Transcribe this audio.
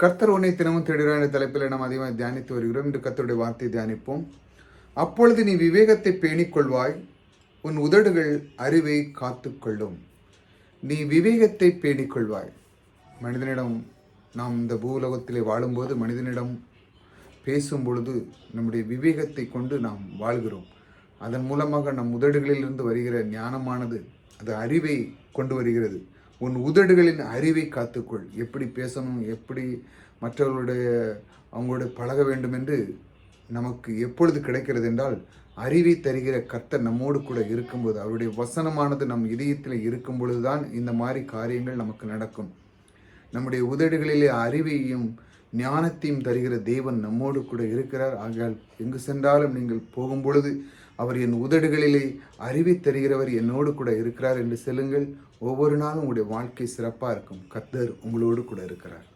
கர்த்தர் உன்னை தினமும் தேடுகிறார் என்ற தலைப்பில் நாம் அதிகமாக தியானித்து வருகிறோம். இன்று கர்த்தருடைய வார்த்தையை தியானிப்போம். அப்பொழுது நீ விவேகத்தை பேணிக்கொள்வாய் உன் உதடுகள் அறிவை காத்துக்கொள்ளும். நீ விவேகத்தை பேணிக்கொள்வாய். மனிதனிடம் நாம் இந்த பூலோகத்திலே வாழும்போது மனிதனிடம் பேசும் பொழுது நம்முடைய விவேகத்தை கொண்டு நாம் வாழ்கிறோம். அதன் மூலமாக நம் உதடுகளிலிருந்து வருகிற ஞானமானது அது அறிவை கொண்டு வருகிறது. உன் உதடுகளின் அறிவை காத்துக்கொள். எப்படி பேசணும் எப்படி மற்றவர்களுடைய அவங்களோட பழக வேண்டும் என்று நமக்கு எப்பொழுது கிடைக்கிறது என்றால் அறிவை தருகிற கர்த்தர் நம்மோடு கூட இருக்கும்போது அவருடைய வசனமானது நம் இதயத்தில் இருக்கும் பொழுதுதான் இந்த மாதிரி காரியங்கள் நமக்கு நடக்கும். நம்முடைய உதடுகளிலே அறிவையும் ஞானத்தையும் தருகிற தேவன் நம்மோடு கூட இருக்கிறார். ஆகையால் எங்கு சென்றாலும் நீங்கள் போகும் பொழுது அவர் என் உதடுகளிலே அறிவை தருகிறவர் என்னோடு கூட இருக்கிறார் என்று செல்லுங்கள். ஒவ்வொரு நாளும் உங்களுடைய வாழ்க்கை சிறப்பாக இருக்கும். கத்தர் உங்களோடு கூட இருக்கிறார்.